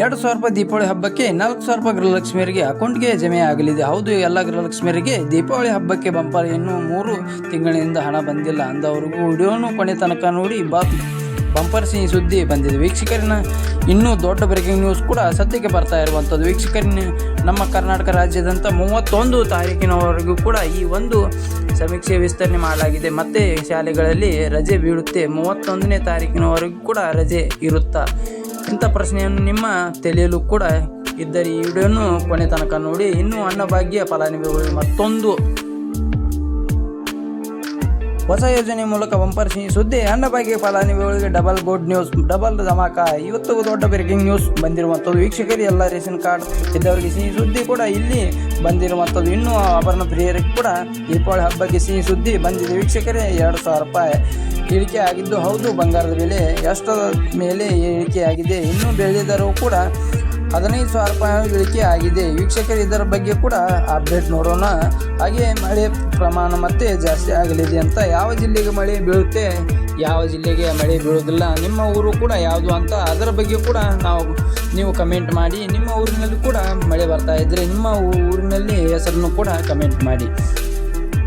ಎರಡು ಸಾವಿರ ರೂಪಾಯಿ ದೀಪಾವಳಿ ಹಬ್ಬಕ್ಕೆ ನಾಲ್ಕು ಸಾವಿರ ರೂಪಾಯಿ ಗೃಹಲಕ್ಷ್ಮಿಯರಿಗೆ ಅಕೌಂಟ್ಗೆ ಜಮೆ ಆಗಲಿದೆ. ಹೌದು, ಎಲ್ಲ ಗೃಹಲಕ್ಷ್ಮಿಯರಿಗೆ ದೀಪಾವಳಿ ಹಬ್ಬಕ್ಕೆ ಬಂಪರ್ ಇನ್ನು ಮೂರು ತಿಂಗಳಿನಿಂದ ಹಣ ಬಂದಿಲ್ಲ ಅಂದವರಿಗೂ ವಿಡಿಯೋನು ಕೊನೆ ತನಕ ನೋಡಿ ಬಾ ಬಂಪರ್ ಸಿಹಿ ಸುದ್ದಿ ಬಂದಿದೆ. ವೀಕ್ಷಕರಿನ ಇನ್ನೂ ದೊಡ್ಡ ಬ್ರೇಕಿಂಗ್ ನ್ಯೂಸ್ ಕೂಡ ಸದ್ಯಕ್ಕೆ ಬರ್ತಾ ಇರುವಂಥದ್ದು. ವೀಕ್ಷಕರಿನ ನಮ್ಮ ಕರ್ನಾಟಕ ರಾಜ್ಯದಂಥ ಮೂವತ್ತೊಂದು ತಾರೀಕಿನವರೆಗೂ ಕೂಡ ಈ ಒಂದು ಸಮೀಕ್ಷೆ ವಿಸ್ತರಣೆ ಮಾಡಲಾಗಿದೆ. ಮತ್ತೆ ಶಾಲೆಗಳಲ್ಲಿ ರಜೆ ಬೀಳುತ್ತೆ. ಮೂವತ್ತೊಂದನೇ ತಾರೀಕಿನವರೆಗೂ ಕೂಡ ರಜೆ ಇರುತ್ತಾ? ಇಂಥ ಪ್ರಶ್ನೆಯನ್ನು ನಿಮ್ಮ ತಿಳಿಯಲು ಕೂಡ ಇದ್ದರೆ ಈ ವಿಡಿಯೋನು ಕೊನೆ ತನಕ ನೋಡಿ. ಇನ್ನೂ ಅನ್ನಭಾಗ್ಯ ಫಲಾನುಭವಿಗಳು ಮತ್ತೊಂದು ಹೊಸ ಯೋಜನೆ ಮೂಲಕ ಬಂಪರ್ ಸುದ್ದಿ, ಅನ್ನಭಾಗ್ಯ ಫಲಾನುಭವಿಗಳಿಗೆ ಡಬಲ್ ಗುಡ್ ನ್ಯೂಸ್ ಡಬಲ್ ಧಮಾಕ. ಇವತ್ತು ದೊಡ್ಡ ಬ್ರೇಕಿಂಗ್ ನ್ಯೂಸ್ ಬಂದಿರುವಂಥದ್ದು. ವೀಕ್ಷಕರಿಗೆ ಎಲ್ಲ ರೇಷನ್ ಕಾರ್ಡ್ ಇದ್ದವರಿಗೆ ಸಿಹಿ ಸುದ್ದಿ ಕೂಡ ಇಲ್ಲಿ ಬಂದಿರುವಂಥದ್ದು. ಇನ್ನೂ ಆಭರಣ ಪ್ರಿಯರಿಗೆ ಕೂಡ ದೀಪಾವಳಿ ಹಬ್ಬಕ್ಕೆ ಸಿಹಿ ಸುದ್ದಿ ಬಂದಿದೆ. ವೀಕ್ಷಕರೇ, ಎರಡು ಸಾವಿರ ರೂಪಾಯಿ. ಇಳಿಕೆ ಆಗಿದ್ದು ಹೌದು, ಬಂಗಾರದ ಬೆಲೆ ಎಷ್ಟರ ಮೇಲೆ ಇಳಿಕೆ ಆಗಿದೆ ಇನ್ನೂ ಬೆಳೆದರೂ ಕೂಡ ಹದಿನೈದು ಸಾವಿರ ರೂಪಾಯಿ ಇಳಿಕೆ ಆಗಿದೆ ವೀಕ್ಷಕರು, ಇದರ ಬಗ್ಗೆ ಕೂಡ ಅಪ್ಡೇಟ್ ನೋಡೋಣ. ಹಾಗೆ ಮಳೆ ಪ್ರಮಾಣ ಮತ್ತೆ ಜಾಸ್ತಿ ಆಗಲಿದೆ ಅಂತ ಯಾವ ಜಿಲ್ಲೆಗೆ ಮಳೆ ಬೀಳುತ್ತೆ, ಯಾವ ಜಿಲ್ಲೆಗೆ ಮಳೆ ಬೀಳೋದಿಲ್ಲ ನಿಮ್ಮ ಊರು ಕೂಡ ಯಾವುದು ಅಂತ ಅದರ ಬಗ್ಗೆ ಕೂಡ ನಾವು, ನೀವು ಕಮೆಂಟ್ ಮಾಡಿ. ನಿಮ್ಮ ಊರಿನಲ್ಲಿ ಕೂಡ ಮಳೆ ಬರ್ತಾ ಇದ್ದರೆ ನಿಮ್ಮ ಊರಿನಲ್ಲಿ ಹೆಸರನ್ನು ಕೂಡ ಕಮೆಂಟ್ ಮಾಡಿ.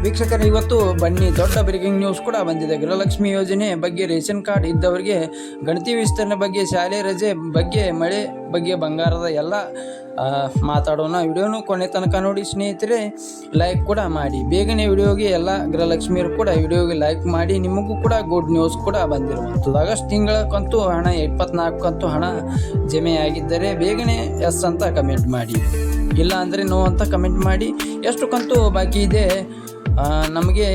ವೀಕ್ಷಕರು, ಇವತ್ತು ಬನ್ನಿ. ದೊಡ್ಡ ಬ್ರೇಕಿಂಗ್ ನ್ಯೂಸ್ ಕೂಡ ಬಂದಿದೆ. ಗೃಹಲಕ್ಷ್ಮಿ ಯೋಜನೆ ಬಗ್ಗೆ ರೇಷನ್ ಕಾರ್ಡ್ ಇದ್ದವರಿಗೆ ಗಣತಿ ವಿಸ್ತರಣೆ ಬಗ್ಗೆ, ಶಾಲೆ ರಜೆ ಬಗ್ಗೆ, ಮಳೆ ಬಗ್ಗೆ ಬಂಗಾರದ ಎಲ್ಲ ಮಾತಾಡೋಣ. ವಿಡಿಯೋನು ಕೊನೆ ತನಕ ನೋಡಿ ಸ್ನೇಹಿತರೆ ಲೈಕ್ ಕೂಡ ಮಾಡಿ. ಬೇಗನೆ ವಿಡಿಯೋಗೆ ಎಲ್ಲ ಗೃಹಲಕ್ಷ್ಮಿಯರು ಕೂಡ ವಿಡಿಯೋಗೆ ಲೈಕ್ ಮಾಡಿ. ನಿಮಗೂ ಕೂಡ ಗುಡ್ ನ್ಯೂಸ್ ಕೂಡ ಬಂದಿರುವಂಥದ್ದು. ಆಗಸ್ಟ್ ತಿಂಗಳ ಕಂತು ಹಣ ಇಪ್ಪತ್ನಾಲ್ಕು ಕಂತು ಹಣ ಜಮೆಯಾಗಿದ್ದರೆ ಬೇಗನೆ ಎಸ್ ಅಂತ ಕಮೆಂಟ್ ಮಾಡಿ. ಇಲ್ಲ ಅಂದರೆ ನೋ ಅಂತ ಕಮೆಂಟ್ ಮಾಡಿ. ಎಷ್ಟು ಕಂತು ಬಾಕಿ ಇದೆ? ನಮಗೆ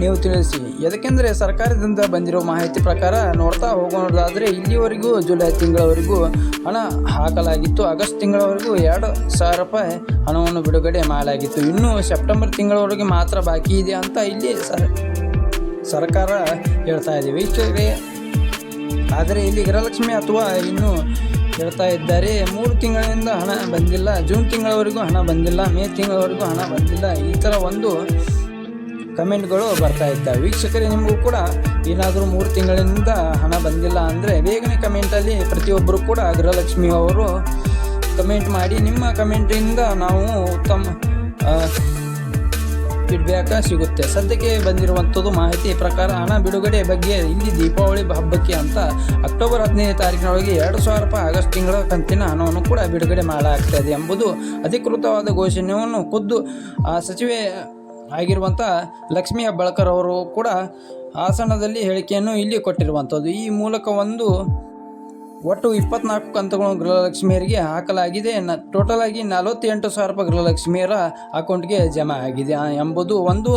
ನೀವು ತಿಳಿಸಿ. ಯಾಕೆಂದರೆ ಸರ್ಕಾರದಿಂದ ಬಂದಿರೋ ಮಾಹಿತಿ ಪ್ರಕಾರ ನೋಡ್ತಾ ಹೋಗೋದಾದರೆ ಇಲ್ಲಿವರೆಗೂ ಜುಲೈ ತಿಂಗಳವರೆಗೂ ಹಣ ಹಾಕಲಾಗಿತ್ತು. ಆಗಸ್ಟ್ ತಿಂಗಳವರೆಗೂ ಎರಡು ಸಾವಿರ ರೂಪಾಯಿ ಹಣವನ್ನು ಬಿಡುಗಡೆ ಮಾಡಲಾಗಿತ್ತು. ಇನ್ನು ಸೆಪ್ಟೆಂಬರ್ ತಿಂಗಳವರೆಗೆ ಮಾತ್ರ ಬಾಕಿ ಇದೆ ಅಂತ ಇಲ್ಲಿ ಸರ್, ಸರ್ಕಾರ ಹೇಳ್ತಾ ಇದ್ದೀವಿ ಆದರೆ ಇಲ್ಲಿ ಗೃಹಲಕ್ಷ್ಮಿ ಅಥವಾ ಇನ್ನು ಹೇಳ್ತಾ ಇದ್ದಾರೆ. ಮೂರು ತಿಂಗಳಿಂದ ಹಣ ಬಂದಿಲ್ಲ. ಜೂನ್ ತಿಂಗಳವರೆಗೂ ಹಣ ಬಂದಿಲ್ಲ. ಮೇ ತಿಂಗಳವರೆಗೂ ಹಣ ಬಂದಿಲ್ಲ. ಈ ಥರ ಒಂದು ಕಮೆಂಟ್ಗಳು ಬರ್ತಾ ಇದ್ದಾವೆ ವೀಕ್ಷಕರೇ, ನಿಮಗೂ ಕೂಡ ಏನಾದರೂ ಮೂರು ತಿಂಗಳಿಂದ ಹಣ ಬಂದಿಲ್ಲ ಅಂದರೆ ಬೇಗನೆ ಕಮೆಂಟಲ್ಲಿ ಪ್ರತಿಯೊಬ್ಬರು ಕೂಡ ಗೃಹಲಕ್ಷ್ಮಿ ಅವರು ಕಮೆಂಟ್ ಮಾಡಿ. ನಿಮ್ಮ ಕಮೆಂಟಿಂದ ನಾವು ಉತ್ತಮ ಫೀಡ್ಬ್ಯಾಕ್ ಸಿಗುತ್ತೆ. ಸದ್ಯಕ್ಕೆ ಬಂದಿರುವಂಥದ್ದು ಮಾಹಿತಿ ಪ್ರಕಾರ ಹಣ ಬಿಡುಗಡೆ ಬಗ್ಗೆ ಇಲ್ಲಿ ದೀಪಾವಳಿ ಹಬ್ಬಕ್ಕೆ ಅಂತ ಅಕ್ಟೋಬರ್ ಹದಿನೈದು ತಾರೀಕಿನೊಳಗೆ ಎರಡು ಸಾವಿರ ರೂಪಾಯಿ ಆಗಸ್ಟ್ ತಿಂಗಳ ಕಂತಿನ ಹಣವನ್ನು ಕೂಡ ಬಿಡುಗಡೆ ಮಾಡಲಾಗ್ತದೆ ಎಂಬುದು ಅಧಿಕೃತವಾದ ಘೋಷಣೆಯನ್ನು ಖುದ್ದು ಸಚಿವೆ ಆಗಿರುವಂಥ ಲಕ್ಷ್ಮೀ ಹೆಬ್ಬಾಳ್ಕರ್ ಅವರು ಕೂಡ ಹಾಸನದಲ್ಲಿ ಹೇಳಿಕೆಯನ್ನು ಇಲ್ಲಿ ಕೊಟ್ಟಿರುವಂಥದ್ದು. ಈ ಮೂಲಕ ಒಂದು ಒಟ್ಟು ಇಪ್ಪತ್ನಾಲ್ಕು ಕಂತುಗಳು ಗೃಹಲಕ್ಷ್ಮಿಯರಿಗೆ ಹಾಕಲಾಗಿದೆ. ಟೋಟಲ್ ಆಗಿ ನಲವತ್ತೆಂಟು ಸಾವಿರ ರೂಪಾಯಿ ಗೃಹಲಕ್ಷ್ಮಿಯರ ಅಕೌಂಟ್ಗೆ ಜಮಾ ಆಗಿದೆ. ಎಂಬುದು ಒಂದು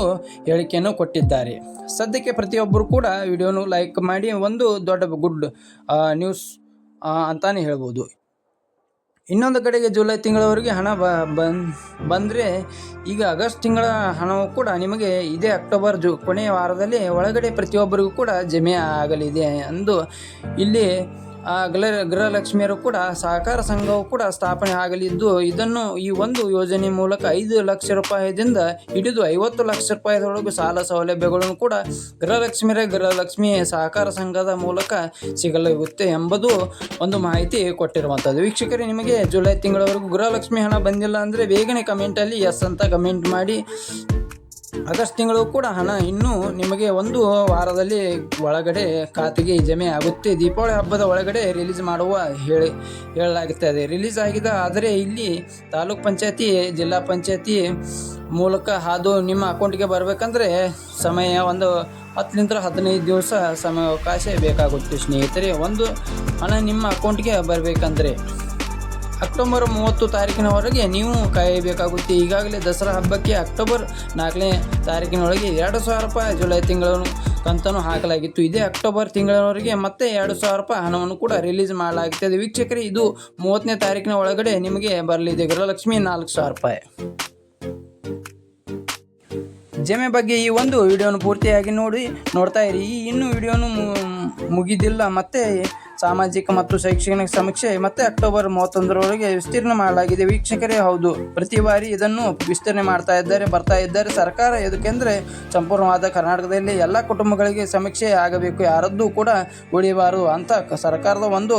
ಹೇಳಿಕೆಯನ್ನು ಕೊಟ್ಟಿದ್ದಾರೆ. ಸದ್ಯಕ್ಕೆ ಪ್ರತಿಯೊಬ್ಬರು ಕೂಡ ವಿಡಿಯೋನು ಲೈಕ್ ಮಾಡಿ, ಒಂದು ದೊಡ್ಡ ಗುಡ್ ನ್ಯೂಸ್ ಅಂತಾನೆ ಹೇಳ್ಬೋದು. ಇನ್ನೊಂದು ಕಡೆಗೆ ಜುಲೈ ತಿಂಗಳವರೆಗೆ ಹಣ ಬ ಬಂದರೆ ಈಗ ಆಗಸ್ಟ್ ತಿಂಗಳ ಹಣವು ಕೂಡ ನಿಮಗೆ ಇದೇ ಅಕ್ಟೋಬರ್ ಜು, ಕೊನೆಯ ವಾರದಲ್ಲಿ ಒಳಗಡೆ ಪ್ರತಿಯೊಬ್ಬರಿಗೂ ಕೂಡ ಜಮೆ ಆಗಲಿದೆ ಎಂದು ಇಲ್ಲಿ ಆ ಗೃಹ ಗೃಹಲಕ್ಷ್ಮಿಯರು ಕೂಡ, ಸಹಕಾರ ಸಂಘವು ಕೂಡ ಸ್ಥಾಪನೆ ಆಗಲಿದ್ದು, ಇದನ್ನು ಈ ಒಂದು ಯೋಜನೆ ಮೂಲಕ ಐದು ಲಕ್ಷ ರೂಪಾಯಿದಿಂದ ಹಿಡಿದು ಐವತ್ತು ಲಕ್ಷ ರೂಪಾಯಿದೊಳಗೆ ಸಾಲ ಸೌಲಭ್ಯಗಳನ್ನು ಕೂಡ ಗೃಹಲಕ್ಷ್ಮಿಯರೇ ಗೃಹಲಕ್ಷ್ಮಿ ಸಹಕಾರ ಸಂಘದ ಮೂಲಕ ಸಿಗಲಾಗುತ್ತೆ ಎಂಬುದು ಒಂದು ಮಾಹಿತಿ ಕೊಟ್ಟಿರುವಂಥದ್ದು. ವೀಕ್ಷಕರೇ, ನಿಮಗೆ ಜುಲೈ ತಿಂಗಳವರೆಗೂ ಗೃಹಲಕ್ಷ್ಮಿ ಹಣ ಬಂದಿಲ್ಲ ಅಂದರೆ ಬೇಗನೆ ಕಮೆಂಟಲ್ಲಿ ಎಸ್ ಅಂತ ಕಮೆಂಟ್ ಮಾಡಿ. ಆಗಸ್ಟ್ ತಿಂಗಳು ಕೂಡ ಹಣ ಇನ್ನೂ ನಿಮಗೆ ಒಂದು ವಾರದಲ್ಲಿ ಒಳಗಡೆ ಖಾತೆಗೆ ಜಮೆ ಆಗುತ್ತೆ. ದೀಪಾವಳಿ ಹಬ್ಬದ ಒಳಗಡೆ ರಿಲೀಸ್ ಮಾಡುವ ಹೇಳಿ ಹೇಳಲಾಗುತ್ತದೆ ರಿಲೀಸ್ ಆಗಿದೆ ಆದರೆ ಇಲ್ಲಿ ತಾಲೂಕ್ ಪಂಚಾಯತಿ, ಜಿಲ್ಲಾ ಪಂಚಾಯತಿ ಮೂಲಕ ಅದು ನಿಮ್ಮ ಅಕೌಂಟ್ಗೆ ಬರಬೇಕಂದ್ರೆ ಸಮಯ ಒಂದು ಹತ್ತರಿಂದ ಹದಿನೈದು ದಿವಸ ಸಮಯಾವಕಾಶ ಬೇಕಾಗುತ್ತೆ. ಸ್ನೇಹಿತರೆ, ಒಂದು ಹಣ ನಿಮ್ಮ ಅಕೌಂಟ್ಗೆ ಬರಬೇಕಂದ್ರೆ ಅಕ್ಟೋಬರ್ ಮೂವತ್ತು ತಾರೀಕಿನವರೆಗೆ ನೀವು ಕಾಯಬೇಕಾಗುತ್ತೆ. ಈಗಾಗಲೇ ದಸರಾ ಹಬ್ಬಕ್ಕೆ ಅಕ್ಟೋಬರ್ ನಾಲ್ಕನೇ ತಾರೀಕಿನೊಳಗೆ ಎರಡು ಸಾವಿರ ರೂಪಾಯಿ ಜುಲೈ ತಿಂಗಳ ಕಂತನ್ನು ಹಾಕಲಾಗಿತ್ತು. ಇದೇ ಅಕ್ಟೋಬರ್ ತಿಂಗಳವರೆಗೆ ಮತ್ತೆ ಎರಡು ಸಾವಿರ ರೂಪಾಯಿ ಹಣವನ್ನು ಕೂಡ ರಿಲೀಸ್ ಮಾಡಲಾಗುತ್ತದೆ ವೀಕ್ಷಕರೇ, ಇದು ಮೂವತ್ತನೇ ತಾರೀಕಿನ ಒಳಗಡೆ ನಿಮಗೆ ಬರಲಿದೆ. ಗೃಹಲಕ್ಷ್ಮಿ ನಾಲ್ಕು ಸಾವಿರ ರೂಪಾಯಿ. ಜಮೆ ಬಗ್ಗೆ ಈ ಒಂದು ವಿಡಿಯೋನ ಪೂರ್ತಿಯಾಗಿ ನೋಡಿ, ನೋಡ್ತಾ ಇರಿ. ಈ ಇನ್ನೂ ವಿಡಿಯೋನು ಮುಗಿದಿಲ್ಲ. ಮತ್ತೆ ಸಾಮಾಜಿಕ ಮತ್ತು ಶೈಕ್ಷಣಿಕ ಸಮೀಕ್ಷೆ, ಮತ್ತೆ ಅಕ್ಟೋಬರ್ ಮೂವತ್ತೊಂದರವರೆಗೆ ವಿಸ್ತೀರ್ಣ ಮಾಡಲಾಗಿದೆ. ವೀಕ್ಷಕರೇ, ಹೌದು. ಪ್ರತಿ ಬಾರಿ ಇದನ್ನು ವಿಸ್ತರಣೆ ಮಾಡ್ತಾ ಇದ್ದಾರೆ, ಬರ್ತಾ ಇದ್ದಾರೆ. ಸರ್ಕಾರ ಎದಕ್ಕೆಂದರೆ ಸಂಪೂರ್ಣವಾದ ಕರ್ನಾಟಕದಲ್ಲಿ ಎಲ್ಲ ಕುಟುಂಬಗಳಿಗೆ ಸಮೀಕ್ಷೆ ಆಗಬೇಕು. ಯಾರದ್ದು ಕೂಡ ಉಳಿಬಾರದು ಅಂತ ಸರ್ಕಾರದ ಒಂದು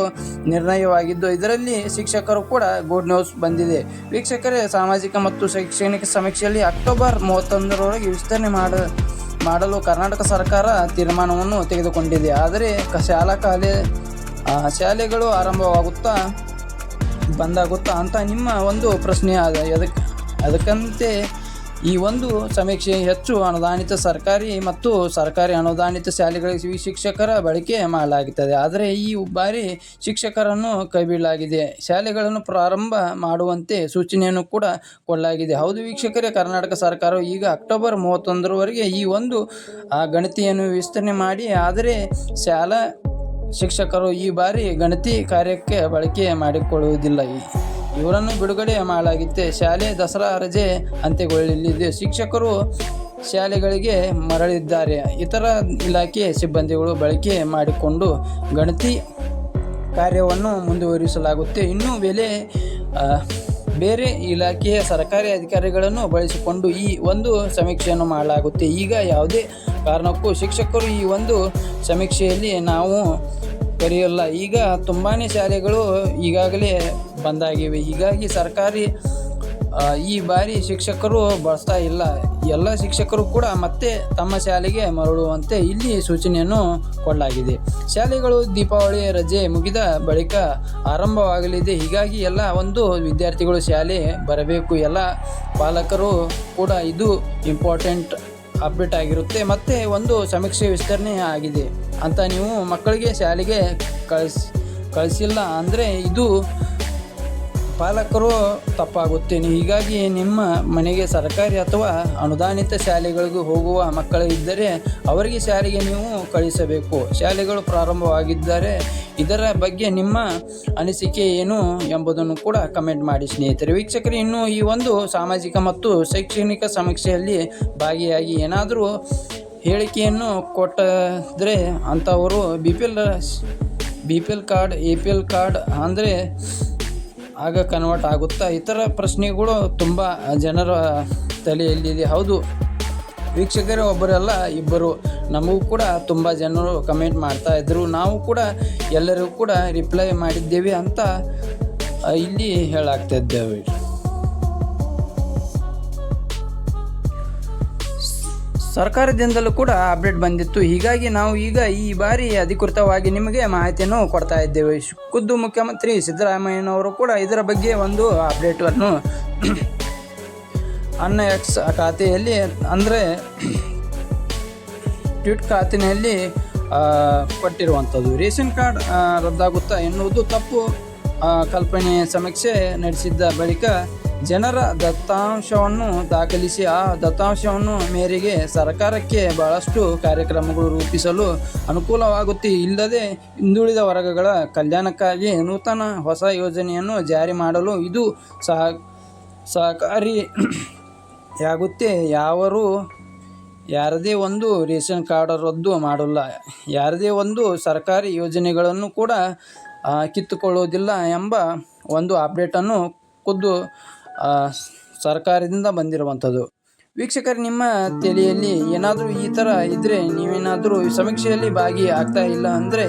ನಿರ್ಣಯವಾಗಿದ್ದು, ಇದರಲ್ಲಿ ಶಿಕ್ಷಕರು ಕೂಡ ಗುಡ್ ನ್ಯೂಸ್ ಬಂದಿದೆ. ವೀಕ್ಷಕರೇ, ಸಾಮಾಜಿಕ ಮತ್ತು ಶೈಕ್ಷಣಿಕ ಸಮೀಕ್ಷೆಯಲ್ಲಿ ಅಕ್ಟೋಬರ್ ಮೂವತ್ತೊಂದರವರೆಗೆ ವಿಸ್ತರಣೆ ಮಾಡ, ಮಾಡಲು ಕರ್ನಾಟಕ ಸರ್ಕಾರ ತೀರ್ಮಾನವನ್ನು ತೆಗೆದುಕೊಂಡಿದೆ. ಆದರೆ, ಶಾಲಾ ಕಾಲೇ ಶಾಲೆಗಳು ಆರಂಭವಾಗುತ್ತಾ ಬಂದಾಗುತ್ತಾ ಅಂತ ನಿಮ್ಮ ಒಂದು ಪ್ರಶ್ನೆ ಆದ. ಅದಕ್ಕೆ ಅದಕ್ಕಂತೆ ಈ ಒಂದು ಸಮೀಕ್ಷೆ ಹೆಚ್ಚು ಅನುದಾನಿತ ಸರ್ಕಾರಿ ಮತ್ತು ಸರ್ಕಾರಿ ಅನುದಾನಿತ ಶಾಲೆಗಳಿಗೆ ಶಿಕ್ಷಕರ ಬಳಕೆ ಮಾಡಲಾಗುತ್ತದೆ. ಆದರೆ ಈ ಬಾರಿ ಶಿಕ್ಷಕರನ್ನು ಕೈಬಿಡಲಾಗಿದೆ. ಶಾಲೆಗಳನ್ನು ಪ್ರಾರಂಭ ಮಾಡುವಂತೆ ಸೂಚನೆಯನ್ನು ಕೂಡ ಕೊಡಲಾಗಿದೆ. ಹೌದು ವೀಕ್ಷಕರೇ, ಕರ್ನಾಟಕ ಸರ್ಕಾರವು ಈಗ ಅಕ್ಟೋಬರ್ ಮೂವತ್ತೊಂದರವರೆಗೆ ಈ ಒಂದು ಗಣತಿಯನ್ನು ವಿಸ್ತರಣೆ ಮಾಡಿ, ಆದರೆ ಶಾಲಾ ಶಿಕ್ಷಕರು ಈ ಬಾರಿ ಗಣತಿ ಕಾರ್ಯಕ್ಕೆ ಬಳಕೆ ಮಾಡಿಕೊಳ್ಳುವುದಿಲ್ಲ. ಇವರನ್ನು ಬಿಡುಗಡೆ ಮಾಡಲಾಗಿತ್ತೆ. ಶಾಲೆ ದಸರಾ ರಜೆ ಅಂತ್ಯಗೊಳ್ಳಲಿದೆ. ಶಿಕ್ಷಕರು ಶಾಲೆಗಳಿಗೆ ಮರಳಿದ್ದಾರೆ. ಇತರ ಇಲಾಖೆ ಸಿಬ್ಬಂದಿಗಳು ಬಳಕೆ ಮಾಡಿಕೊಂಡು ಗಣತಿ ಕಾರ್ಯವನ್ನು ಮುಂದುವರಿಸಲಾಗುತ್ತೆ. ಇನ್ನೂ ಬೆಲೆ ಬೇರೆ ಇಲಾಖೆಯ ಸರ್ಕಾರಿ ಅಧಿಕಾರಿಗಳನ್ನು ಬಳಸಿಕೊಂಡು ಈ ಒಂದು ಸಮೀಕ್ಷೆಯನ್ನು ಮಾಡಲಾಗುತ್ತೆ. ಈಗ ಯಾವುದೇ ಕಾರಣಕ್ಕೂ ಶಿಕ್ಷಕರು ಈ ಒಂದು ಸಮೀಕ್ಷೆಯಲ್ಲಿ ನಾವು ಕರೆಯಲ್ಲ. ಈಗ ತುಂಬಾ ಶಾಲೆಗಳು ಈಗಾಗಲೇ ಬಂದಾಗಿವೆ ಹೀಗಾಗಿ ಸರ್ಕಾರಿ ಈ ಬಾರಿ ಶಿಕ್ಷಕರು ಬಳಸ್ತಾ ಇಲ್ಲ. ಎಲ್ಲ ಶಿಕ್ಷಕರು ಕೂಡ ಮತ್ತೆ ತಮ್ಮ ಶಾಲೆಗೆ ಮರಳುವಂತೆ ಇಲ್ಲಿ ಸೂಚನೆಯನ್ನು ಕೊಡಲಾಗಿದೆ. ಶಾಲೆಗಳು ದೀಪಾವಳಿ ರಜೆ ಮುಗಿದ ಬಳಿಕ ಆರಂಭವಾಗಲಿದೆ. ಹೀಗಾಗಿ ಎಲ್ಲ ಒಂದು ವಿದ್ಯಾರ್ಥಿಗಳು ಶಾಲೆ ಬರಬೇಕು. ಎಲ್ಲ ಪಾಲಕರು ಕೂಡ ಇದು ಇಂಪಾರ್ಟೆಂಟ್ ಅಪ್ಡೇಟ್ ಆಗಿರುತ್ತೆ. ಮತ್ತು ಒಂದು ಸಮೀಕ್ಷೆ ವಿಸ್ತರಣೆ ಆಗಿದೆ. ಅಂತ ನೀವು ಮಕ್ಕಳಿಗೆ ಶಾಲೆಗೆ ಕಳಿಸ್, ಕಳಿಸಿಲ್ಲ ಅಂದರೆ ಇದು ಪಾಲಕರು ತಪ್ಪಾಗುತ್ತೇನೆ. ಹೀಗಾಗಿ ನಿಮ್ಮ ಮನೆಗೆ ಸರ್ಕಾರಿ ಅಥವಾ ಅನುದಾನಿತ ಶಾಲೆಗಳಿಗೂ ಹೋಗುವ ಮಕ್ಕಳು ಇದ್ದರೆ ಅವರಿಗೆ ಶಾಲೆಗೆ ನೀವು ಕಳಿಸಬೇಕು. ಶಾಲೆಗಳು ಪ್ರಾರಂಭವಾಗಿದ್ದಾರೆ ಇದರ ಬಗ್ಗೆ ನಿಮ್ಮ ಅನಿಸಿಕೆ ಏನು ಎಂಬುದನ್ನು ಕೂಡ ಕಮೆಂಟ್ ಮಾಡಿ ಸ್ನೇಹಿತರೆ. ವೀಕ್ಷಕರು, ಇನ್ನು ಈ ಒಂದು ಸಾಮಾಜಿಕ ಮತ್ತು ಶೈಕ್ಷಣಿಕ ಸಮೀಕ್ಷೆಯಲ್ಲಿ ಭಾಗಿಯಾಗಿ ಏನಾದರೂ ಹೇಳಿಕೆಯನ್ನು ಕೊಟ್ಟಿದ್ರೆ ಅಂಥವರು B P L B P L card, A P L card ಅಂದರೆ ಆಗ ಕನ್ವರ್ಟ್ ಆಗುತ್ತಾ? ಇತರ ಪ್ರಶ್ನೆಗಳು ತುಂಬ ಜನರ ತಲೆಯಲ್ಲಿದೆ ಹೌದು. ವೀಕ್ಷಕರೇ, ಒಬ್ಬರಲ್ಲ, ಇಬ್ಬರು. ನಮಗೂ ಕೂಡ ತುಂಬ ಜನರು ಕಮೆಂಟ್ ಮಾಡ್ತಾ ಇದ್ದರು ನಾವು ಕೂಡ ಎಲ್ಲರಿಗೂ ಕೂಡ ರಿಪ್ಲೈ ಮಾಡಿದ್ದೇವೆ ಅಂತ ಇಲ್ಲಿ ಹೇಳಾಗ್ತಾ ಸರ್ಕಾರದಿಂದಲೂ ಕೂಡ ಅಪ್ಡೇಟ್ ಬಂದಿತ್ತು. ಹೀಗಾಗಿ ನಾವು ಈಗ ಈ ಬಾರಿ ಅಧಿಕೃತವಾಗಿ ನಿಮಗೆ ಮಾಹಿತಿಯನ್ನು ಕೊಡ್ತಾ ಇದ್ದೇವೆ. ಖುದ್ದು ಮುಖ್ಯಮಂತ್ರಿ ಸಿದ್ದರಾಮಯ್ಯನವರು ಕೂಡ ಇದರ ಬಗ್ಗೆ ಒಂದು ಅಪ್ಡೇಟನ್ನು ಅನ್ನ ಎಕ್ಸ್ ಖಾತೆಯಲ್ಲಿ ಅಂದರೆ ಟ್ವಿಟ್ ಖಾತೆಯಲ್ಲಿ ಕೊಟ್ಟಿರುವಂಥದ್ದು. ರೇಷನ್ ಕಾರ್ಡ್ ರದ್ದಾಗುತ್ತಾ ಎನ್ನುವುದು ತಪ್ಪು ಕಲ್ಪನೆ ಸಮೀಕ್ಷೆ ನಡೆಸಿದ್ದ ಬಳಿಕ ಜನರ ದತ್ತಾಂಶವನ್ನು ದಾಖಲಿಸಿ ಆ ದತ್ತಾಂಶವನ್ನು ಮೇರೆಗೆ ಸರ್ಕಾರಕ್ಕೆ ಬಹಳಷ್ಟು ಕಾರ್ಯಕ್ರಮಗಳು ರೂಪಿಸಲು ಅನುಕೂಲವಾಗುತ್ತೆ. ಇಲ್ಲದೆ ಹಿಂದುಳಿದ ವರ್ಗಗಳ ಕಲ್ಯಾಣಕ್ಕಾಗಿ ನೂತನ ಹೊಸ ಯೋಜನೆಯನ್ನು ಜಾರಿ ಮಾಡಲು ಇದು ಸಹ ಸಹಕಾರಿಯಾಗುತ್ತೆ ಯಾವರು? ಯಾರದೇ ಒಂದು ರೇಷನ್ ಕಾರ್ಡ್ ರದ್ದು ಮಾಡಲ್ಲ. ಯಾರದೇ ಒಂದು ಸರ್ಕಾರಿ ಯೋಜನೆಗಳನ್ನು ಕೂಡ ಕಿತ್ತುಕೊಳ್ಳುವುದಿಲ್ಲ ಎಂಬ ಒಂದು ಅಪ್ಡೇಟನ್ನು ಖುದ್ದು ಸರ್ಕಾರದಿಂದ ಬಂದಿರುವಂಥದ್ದು. ವೀಕ್ಷಕರು, ನಿಮ್ಮ ತಲೆಯಲ್ಲಿ ಏನಾದರೂ ಈ ಥರ ಇದ್ದರೆ ನೀವೇನಾದರೂ ಸಮೀಕ್ಷೆಯಲ್ಲಿ ಭಾಗಿ ಆಗ್ತಾ ಇಲ್ಲ ಅಂದರೆ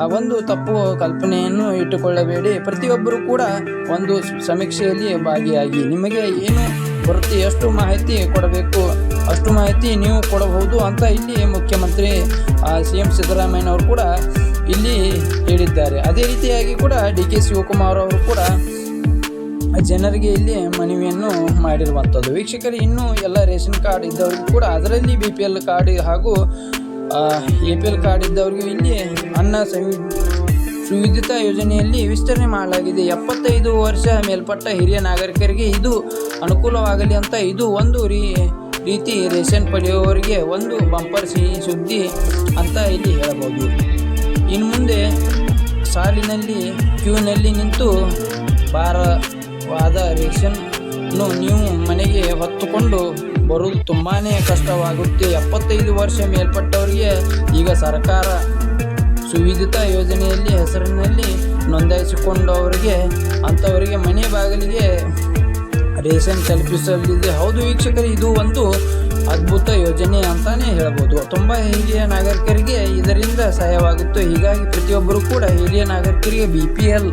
ಆ ಒಂದು ತಪ್ಪು ಕಲ್ಪನೆಯನ್ನು ಇಟ್ಟುಕೊಳ್ಳಬೇಡಿ. ಪ್ರತಿಯೊಬ್ಬರು ಕೂಡ ಒಂದು ಸಮೀಕ್ಷೆಯಲ್ಲಿ ಭಾಗಿಯಾಗಿ. ನಿಮಗೆ ಏನು ಬರುತ್ತೆ ಎಷ್ಟು ಮಾಹಿತಿ ಕೊಡಬೇಕು. ಅಷ್ಟು ಮಾಹಿತಿ ನೀವು ಕೊಡಬಹುದು ಅಂತ ಇಲ್ಲಿ ಮುಖ್ಯಮಂತ್ರಿ ಸಿ ಎಂ ಸಿದ್ದರಾಮಯ್ಯನವರು ಕೂಡ ಇಲ್ಲಿ ಹೇಳಿದ್ದಾರೆ. ಅದೇ ರೀತಿಯಾಗಿ ಕೂಡ ಡಿ ಕೆ ಶಿವಕುಮಾರ್ ಅವರು ಕೂಡ ಜನರಿಗೆ ಇಲ್ಲಿ ಮನವಿಯನ್ನು ಮಾಡಿರುವಂಥದ್ದು. ವೀಕ್ಷಕರು, ಇನ್ನೂ ಎಲ್ಲ ರೇಷನ್ ಕಾರ್ಡ್ ಇದ್ದವರಿಗೂ ಕೂಡ ಅದರಲ್ಲಿ ಬಿ ಪಿ ಎಲ್ ಕಾರ್ಡ್ ಹಾಗೂ ಎ ಪಿ ಎಲ್ ಕಾರ್ಡ್ ಇದ್ದವರಿಗೂ ಇಲ್ಲಿ ಅನ್ನ ಸವಿ ಸುವಿಧಿತ ಯೋಜನೆಯಲ್ಲಿ ವಿಸ್ತರಣೆ ಮಾಡಲಾಗಿದೆ. ಎಪ್ಪತ್ತೈದು ವರ್ಷ ಮೇಲ್ಪಟ್ಟ ಹಿರಿಯ ನಾಗರಿಕರಿಗೆ ಇದು ಅನುಕೂಲವಾಗಲಿ ಅಂತ ಇದು ಒಂದು ರೀ, ರೀತಿ ರೇಷನ್ ಪಡೆಯುವವರಿಗೆ ಒಂದು ಬಂಪರ್ ಸಿಹಿ ಸುದ್ದಿ ಅಂತ ಇಲ್ಲಿ ಹೇಳಬಹುದು. ಇನ್ನು ಮುಂದೆ ಸಾಲಿನಲ್ಲಿ, ಕ್ಯೂನಲ್ಲಿ ನಿಂತು ಭಾರವಾದ ರೇಷನ್ನು ನೀವು ಮನೆಗೆ ಹೊತ್ತುಕೊಂಡು ಬರುವುದು ತುಂಬಾ ಕಷ್ಟವಾಗುತ್ತೆ. ಎಪ್ಪತ್ತೈದು ವರ್ಷ ಮೇಲ್ಪಟ್ಟವರಿಗೆ ಈಗ ಸರ್ಕಾರ ಸುವಿಧಿತ ಯೋಜನೆಯಲ್ಲಿ ಹೆಸರಿನಲ್ಲಿ ನೋಂದಾಯಿಸಿಕೊಂಡವರಿಗೆ, ಅಂಥವರಿಗೆ ಮನೆ ಬಾಗಿಲಿಗೆ ರೇಷನ್ ತಲುಪಿಸಲಿದೆ. ಹೌದು ವೀಕ್ಷಕರು, ಇದು ಒಂದು ಅದ್ಭುತ ಯೋಜನೆ ಅಂತಲೇ ಹೇಳ್ಬೋದು. ತುಂಬ ಹಿರಿಯ ನಾಗರಿಕರಿಗೆ ಇದರಿಂದ ಸಹಾಯವಾಗುತ್ತೆ. ಹೀಗಾಗಿ ಪ್ರತಿಯೊಬ್ಬರು ಕೂಡ ಹಿರಿಯ ನಾಗರಿಕರಿಗೆ ಬಿ ಪಿ ಎಲ್